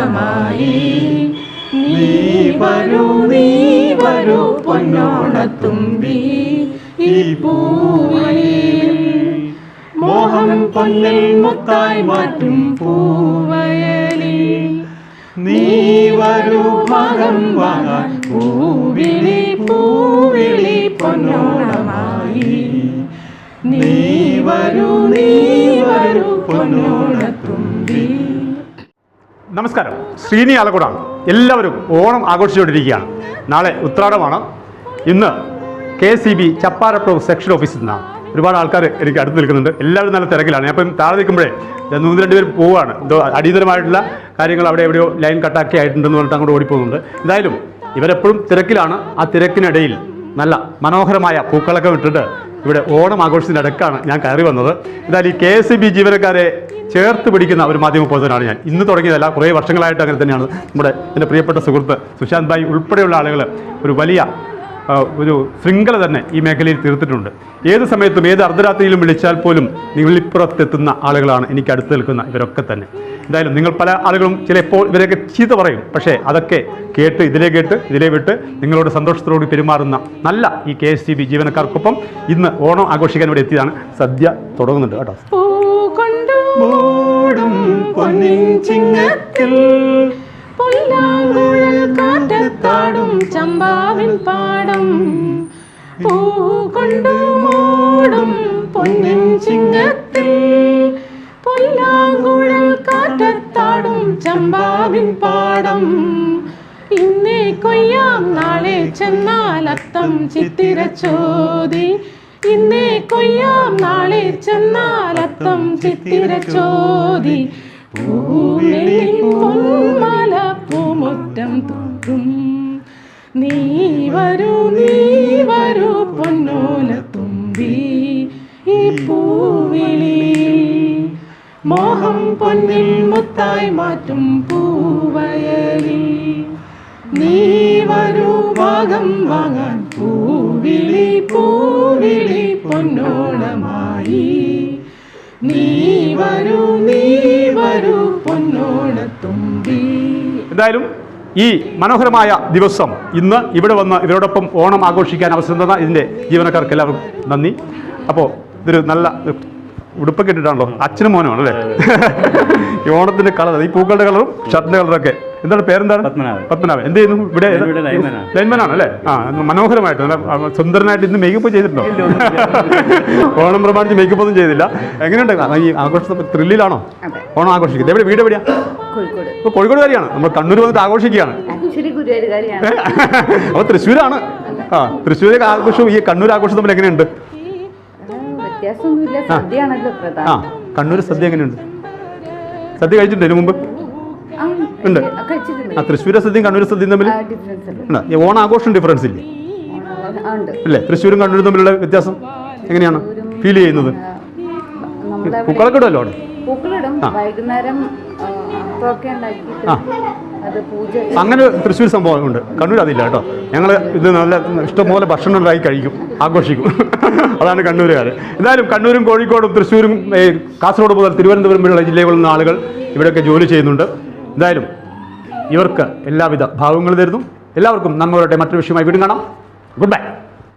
പൊന്നോണമായി നീ വരൂ നീ വരൂ പൊന്നോണത്തുമ്പി. ഈ പൂവയിൽ മോഹം പൊന്നിൽ മുത്തായി മാറ്റും പൂവയലിൽ. നീ വരൂ ഭാഗം വാങ്ങാൻ പൂവിളി പൂവിളി പൊന്നോണമായി. നീ വരൂ നീ വരൂ പൊന്നോണത്തുമ്പി. നമസ്കാരം. ശ്രീനി ആലക്കുടാണ് എല്ലാവരും ഓണം ആഘോഷിച്ചുകൊണ്ടിരിക്കുകയാണ്. നാളെ ഉത്രാടമാണ്. ഇന്ന് K C B Chapparappuram section ഓഫീസിൽ നിന്നാണ്. ഒരുപാട് ആൾക്കാർ എനിക്ക് അടുത്ത് നിൽക്കുന്നുണ്ട്. എല്ലാവരും നല്ല തിരക്കിലാണ്. ഞാൻ ഇപ്പം താഴെ നിൽക്കുമ്പോഴേ മൂന്ന് രണ്ട് പേര് പോവുകയാണ് എന്തോ അടിയന്തരമായിട്ടുള്ള കാര്യങ്ങൾ അവിടെ എവിടെയോ ലൈൻ കട്ടാക്കി ആയിട്ടുണ്ടെന്ന് പറഞ്ഞിട്ട് അങ്ങോട്ട് ഓടിപ്പോകുന്നുണ്ട്. എന്തായാലും ഇവരെപ്പോഴും തിരക്കിലാണ്. ആ തിരക്കിനിടയിൽ നല്ല മനോഹരമായ പൂക്കളൊക്കെ വിട്ടിട്ട് ഇവിടെ ഓണം ആഘോഷത്തിന്റെ ആഘോഷത്തിനടക്കാണ് ഞാൻ കയറി വന്നത്. എന്തായാലും ഈ കെ എസ് ബി ജീവനക്കാരെ ചേർത്ത് പിടിക്കുന്ന ഒരു മാധ്യമ പ്രവർത്തനമാണ് ഞാൻ. ഇന്ന് തുടങ്ങിയതല്ല കുറേ വർഷങ്ങളായിട്ട് അങ്ങനെ തന്നെയാണ്. നമ്മുടെ എന്റെ പ്രിയപ്പെട്ട സുഹൃത്ത് സുശാന്ത് ഭായ് ഉൾപ്പെടെയുള്ള ആളുകൾ ഒരു വലിയ ഒരു ശൃംഖല തന്നെ ഈ മേഖലയിൽ തീർത്തിട്ടുണ്ട്. ഏത് സമയത്തും ഏത് അർദ്ധരാത്രിയിലും വിളിച്ചാൽ പോലും നിങ്ങളിപ്പുറത്തെത്തുന്ന ആളുകളാണ് എനിക്ക് അടുത്ത് നിൽക്കുന്ന ഇവരൊക്കെ തന്നെ. എന്തായാലും നിങ്ങൾ പല ആളുകളും ചിലപ്പോൾ ഇവരെയൊക്കെ ചീത്ത പറയും. പക്ഷേ അതൊക്കെ കേട്ട് ഇതിലെ കേട്ട് ഇതിലെ വിട്ട് നിങ്ങളോട് സന്തോഷത്തോട് പെരുമാറുന്ന നല്ല ഈ കെ എസ് ടി ബി ജീവനക്കാർക്കൊപ്പം ഇന്ന് ഓണം ആഘോഷിക്കാൻ ഇവിടെ എത്തിയതാണ്. സദ്യ തുടങ്ങുന്നുണ്ട് കേട്ടോ. ചമ്പാവിൻ പാടം. പൂ കൊണ്ടു മൂടും പൊന്നിൻ ചിങ്ങത്തിൽ ചമ്പാവിൻ പാടം. ഇന്നേ കൊയ്യാം നാളെ ചെന്നാൽ അത്തം ചിത്തിര ചോതി. ഇന്നേ കൊയ്യാം നാളെ ചെന്നാൽ അത്തം ചിത്തിര ചോതി. പൂമുറ്റം തോറും നീ വരൂ നീ വരൂ പൊന്നോല തുമ്പി. ഈ പൂവിളി മോഹം പൊന്നിൽ മുത്തായി മാറ്റും പൂവയലിൽ. നീ വരൂ ഭാഗം വാങ്ങാൻ പൂവിളി പൂവിളി പൊന്നോണമായി. നീ വരൂ നീ വരൂ പൊന്നോണത്തുമ്പി. എന്തായാലും ഈ മനോഹരമായ ദിവസം ഇന്ന് ഇവിടെ വന്ന് ഇവരോടൊപ്പം ഓണം ആഘോഷിക്കാൻ അവസരം തന്ന ഇതിന്റെ ജീവനക്കാർക്ക് എല്ലാവർക്കും നന്ദി. അപ്പോൾ ഇതൊരു നല്ല ഉടുപ്പൊക്കെ ഇട്ടിട്ടാണല്ലോ. അച്ഛനും മോനുമാണ് അല്ലേ ഈ ഓണത്തിന്റെ കളർ ഈ പൂക്കളുടെ കളറും ഷർട്ടിന്റെ കളറൊക്കെ എന്താണ് പേരെന്താണ്? പത്മനാഭൻ. എന്ത് ചെയ്യുന്നു? ഇവിടെ ലൈൻമാനാണ്. അല്ലേ ആ മനോഹരമായിട്ട് നല്ല സുന്ദരനായിട്ട് ഇന്ന് മേക്കപ്പ് ചെയ്തിട്ടുണ്ടോ? ഓണം പ്രമാണിച്ച് മേക്കപ്പ് ഒന്നും ചെയ്തില്ല. എങ്ങനെയുണ്ട്? ആ, ഈ ആഘോഷ ത്രില്ലിലാണോ ഓണം ആഘോഷിക്കുന്നത്. എവിടെ വീട് എവിടെയാ? കോഴിക്കോട്. കാര്യമാണ് കോഴിക്കോടുകാരിയാണ്. നമ്മൾ കണ്ണൂർ വന്നിട്ട് ആഘോഷിക്കുകയാണ്. അപ്പൊ തൃശ്ശൂരാണ്. ആ തൃശ്ശൂർ ആഘോഷവും ഈ കണ്ണൂർ ആഘോഷം തമ്മിൽ എങ്ങനെയുണ്ട്? വ്യത്യാസമൊന്നുമില്ല. സദ്യയാണല്ലോ ആ പ്രധാനം കണ്ണൂർ സദ്യ എങ്ങനെയുണ്ട്? സദ്യ കഴിച്ചിട്ടുണ്ട് ഇതിനു മുമ്പ്? ആ, ഉണ്ട്. ആ, കഴിച്ചിട്ടുണ്ട്. ആ തൃശ്ശൂരെ സദ്യയും കണ്ണൂർ സദ്യയും തമ്മിൽ ഉണ്ട്. ഈ ഓണാഘോഷം ഡിഫറൻസ് ഇല്ലേ? ആ, ഉണ്ട്. അല്ലേ തൃശ്ശൂരും കണ്ണൂരും തമ്മിലുള്ള വ്യത്യാസം എങ്ങനെയാണ് ഫീൽ ചെയ്യുന്നത്? ആ, നമ്മളവിടെ പൂക്കളൊക്കെ ഇടുമല്ലോ അവിടെ? പൂക്കളിടും. വൈകുന്നേരം ആ, അപ്പമൊക്കെ ഉണ്ടാക്കിയിട്ട് ആ. അങ്ങനെ തൃശ്ശൂർ സംഭവം ഉണ്ട് കണ്ണൂർ അതില്ല കേട്ടോ. ഞങ്ങൾ ഇത് നല്ല ഇഷ്ടംപോലെ ഭക്ഷണം ഉണ്ടാക്കി കഴിക്കും ആഘോഷിക്കും. അതാണ് കണ്ണൂരുകാർ എന്തായാലും കണ്ണൂരും കോഴിക്കോടും തൃശ്ശൂരും കാസർഗോഡ് മുതൽ തിരുവനന്തപുരം വരെയുള്ള ജില്ലകളിൽ നിന്ന് ആളുകൾ ഇവിടെയൊക്കെ ജോലി ചെയ്യുന്നുണ്ട്. എന്തായാലും ഇവർക്ക് എല്ലാവിധ ഭാവങ്ങളും തരുന്നു. എല്ലാവർക്കും നമ്മളുടെ മറ്റൊരു വിഷയമായി വീണ്ടും കാണാം. Good bye